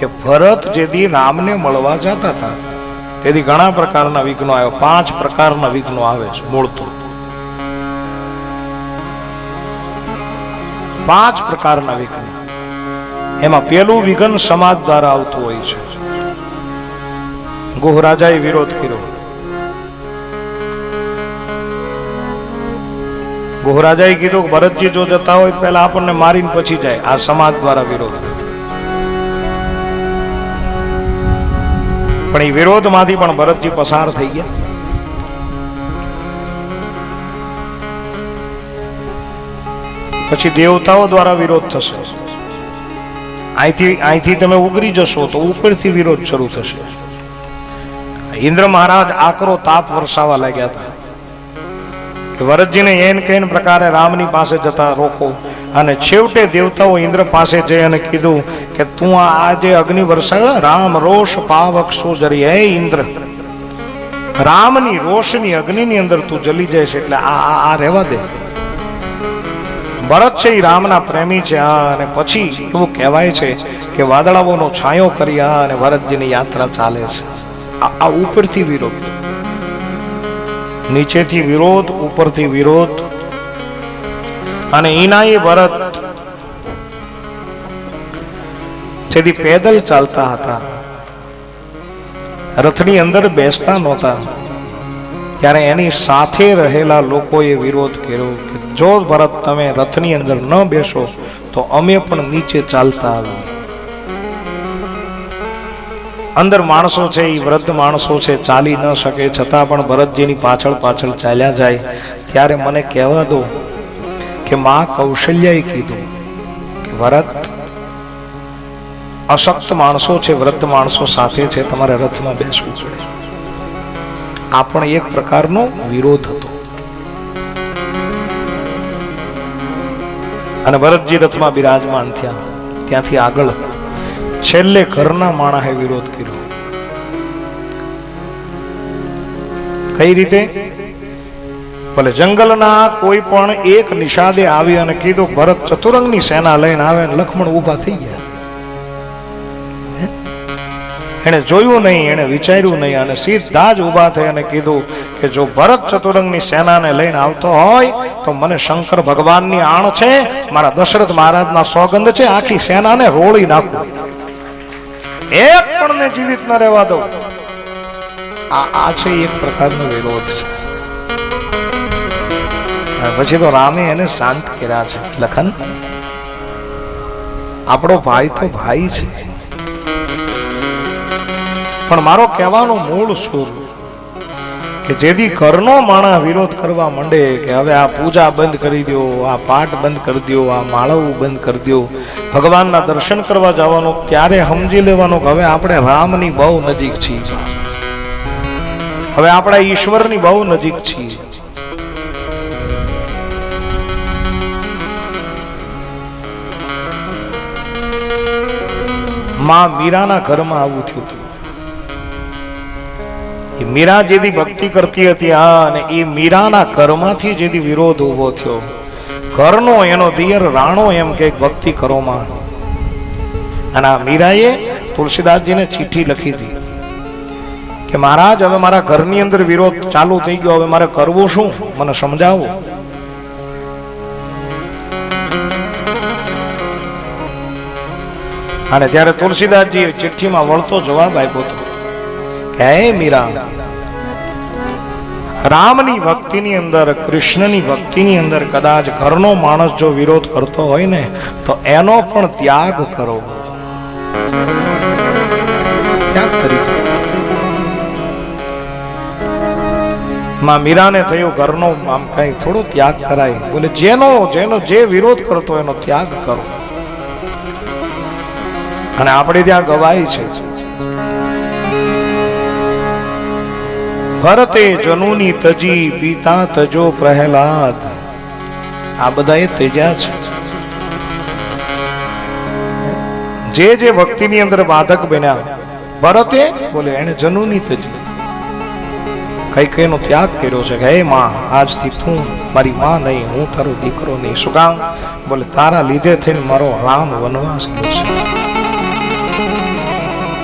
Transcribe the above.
કે ભરત જેથી રામને મળવા જતા હતા, તેથી ઘણા પ્રકારના વિઘ્નો આવ્યો. પાંચ પ્રકારના વિઘ્નો આવે છે મૂળ પાંચ પ્રકારના વિઘ્નો. એમાં પેલું વિઘ્ન સમાજ દ્વારા આવતું હોય છે. ગુહ રાજાએ વિરોધ કર્યો. ગુહ રાજાએ કીધું ભરતજી જો જતા હોય પહેલા આપણને મારીને પછી જાય. આ સમાજ દ્વારા વિરોધ પણ એ વિરોધમાંથી પણ ભરતજી પસાર થઈ ગયા. પછી દેવતાઓ દ્વારા વિરોધ થશે. અહીંથી અહીંથી તમે ઉગરી જશો તો ઉપરથી વિરોધ શરૂ થશે. ઇન્દ્ર મહારાજ આકરો તાપ વરસાવા લાગ્યા હતા. કે વરદજીને એન કેન પ્રકારે રામની પાસે જતા રોકો. અને છેવટે દેવતાઓ ઇન્દ્ર પાસે જઈ અને કીધું કે તું આ આજે અગ્નિ વરસાવે રામ રોષ પાવક સોજરી હે ઇન્દ્ર, રામની રોષની અગ્નિની અંદર તું જલી જાય છે એટલે આ આ- રહેવા દે. ભરત છે એ રામના પ્રેમી છે, આ અને પછી એવું કહેવાય છે કે વાદળાઓનો છાંયો કરી આ અને ભરતજીની યાત્રા ચાલે છે. આ ઉપરથી વિરોધ. નીચેથી વિરોધ, ઉપરથી વિરોધ. અને ઈનાએ ભરત જેથી પેદલ ચાલતા હતા. રથની અંદર બેસતા નહોતા. ત્યારે એની સાથે રહેલા લોકોએ વિરોધ કર્યો કે જો ભરત તમે રથની અંદર ન બેસો, તો અમે પણ નીચે ચાલતા આવીએ. અંદર માણસો છે એ વૃદ્ધ માણસો છે, ચાલી ન શકે, છતાં પણ ભરતજીની પાછળ પાછળ ચાલ્યા જાય. ત્યારે મને કહેવા દો કે માં કૌશલ્યાએ કીધું કે વ્રત અશક્ત માણસો છે વ્રત માણસો સાથે છે, તમારે રથમાં બેસવું પડે. આ પણ એક પ્રકારનો વિરોધ હતો. અને ભરતજી રથમાં બિરાજમાન થયા. ત્યાંથી આગળ છેલ્લે ઘરના માણસે વિરોધ કર્યો. કઈ રીતે? ભલે જંગલના કોઈ પણ એક નિષાદે આવી અને કીધું, ભરત ચતુરંગની સેના લઈને આવે અને લક્ષ્મણ ઊભા થઈ ગયા. એને જોયું નહીં એને વિચાર્યું નહીં અને સીધા જ ઊભા થઈ અને કીધું કે જો ભરત ચતુરંગની સેનાને લઈને આવતો હોય, તો મને શંકર ભગવાનની આણ છે, મારા દશરથ મહારાજના સોગંદ છે, આખી સેનાને રોળી નાખું. એક પણ ને જીવિત ન રહેવા દો આ આ છે એક પ્રકારનો વિરોધ છે. પછી તો રામે એને શાંત કર્યા છે. લખન, આપણો ભાઈ તો ભાઈ છે. પણ મારો કહેવાનો મૂળ સુર કે જેથી ઘરનો માણા વિરોધ કરવા માંડે, કે હવે આ પૂજા બંધ કરી દો આ પાઠ બંધ કરી દો આ માળવું બંધ કરી દો ભગવાનના દર્શન કરવા જવાનું ત્યારે સમજી લેવાનું કે હવે આપણે રામની બહુ નજીક છીએ? હવે આપણા ઈશ્વરની બહુ નજીક છીએ. માં મીરાના ઘરમાં આવું થયું હતું. એ મીરા જેથી ભક્તિ કરતી હતી, હા, અને એ મીરાના ઘરમાંથી જેથી વિરોધ ઊભો થયો. ઘરનો એનો દિયર, રાણો એમ કે ભક્તિ કરો માં અને આ મીરાએ તુલસીદાસજીને ચિઠ્ઠી લખી હતી કે, મહારાજ, હવે મારા ઘરની અંદર વિરોધ ચાલુ થઈ ગયો, હવે મારે કરવું શું? મને સમજાવો. અને ત્યારે તુલસીદાસજી ચિઠ્ઠીમાં વળતો જવાબ આપ્યો હતો, હે મીરા, રામની ભક્તિની અંદર, કૃષ્ણની ભક્તિની અંદર કદાચ ઘરનો માણસ જો વિરોધ કરતો હોય ને, તો એનો પણ ત્યાગ કરો. ત્યાગ કરી માં મીરાને થયું ઘરનો આમ કઈ થોડો ત્યાગ કરાય. બોલે, જેનો જેનો જે વિરોધ કરતો એનો ત્યાગ કરો. અને આપણે ત્યાં ગવાય છે. ભરતે જનુની તજી, પિતા તજો પ્રહલાદ. આ બધા એ તેજા છે. જે જે ભક્તિની અંદર બાધક બન્યા, ભરતે બોલે, એને જનુની તજી. કઈ કઈનો ત્યાગ કર્યો છે કે, હે માં, આજથી તું મારી માં નહીં, હું તારો દીકરો નહીં. શું કામ? બોલે, તારા લીધે થઈને મારો રામ વનવાસ ગયો છે.